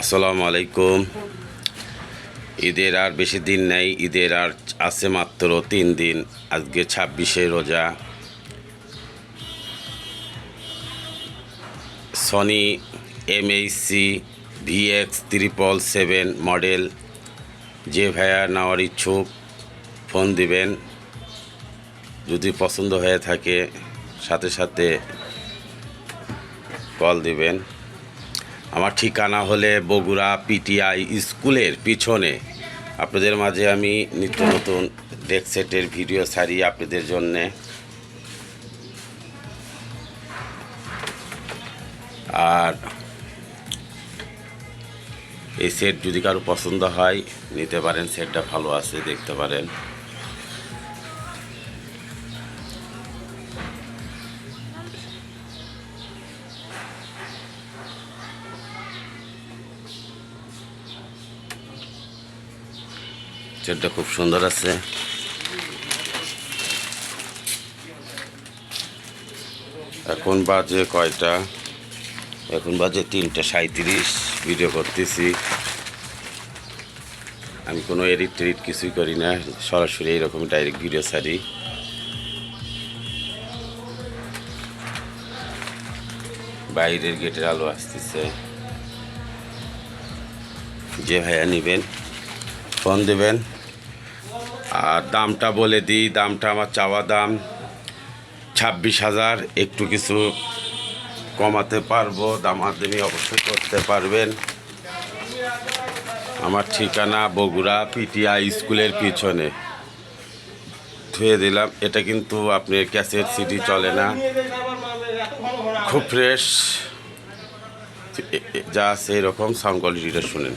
আসসালামু আলাইকুম। ঈদের আর বেশি দিন নেই, ঈদের আর আছে মাত্র তিন দিন। আজকে ছাব্বিশে রোজা। Sony MHC VX triple seven model যে ভাইয়া নেওয়ার ইচ্ছুক, ফোন দিবেন। যদি পছন্দ হয়ে থাকে, সাথে সাথে কল দিবেন। আমার ঠিকানা হলে বগুড়া পিটিআই স্কুলের পিছনে। আপনাদের মাঝে আমি নিত্য নতুন ডেক সেটের ভিডিও ছাড়ি আপনাদের জন্যে। আর এই সেট যদি কারও পছন্দ হয়, নিতে পারেন সেটটা ভালো আছে, দেখতে পারেন। সেটটা খুব সুন্দর আছে। এখন বাজে কয়টা? এখন বাজে তিনটা সাঁত্রিশ ভিডিও করতেছি। আমি কোনো এডিট টেডিট কিছুই করি না, সরাসরি এইরকম ডাইরেক্ট ভিডিও ছাড়ি। বাইরের গেটের আলো আসতেছে। যে ভাইয়া নেবেন। ফোন দেবেন। আর দামটা বলে দিই, দামটা আমার চাওয়া দাম ছাব্বিশ হাজার। একটু কিছু কমাতে পারব দামাদামি অবশ্যই করতে পারবেন। আমার ঠিকানা বগুড়া পিটিআই স্কুলের পিছনে। ধুয়ে দিলাম, এটা কিন্তু আপনি ক্যাসেট সিডি চলে না। খুব ফ্রেশ। যা আছে এরকম সাউন্ড কোয়ালিটিটা শুনেন।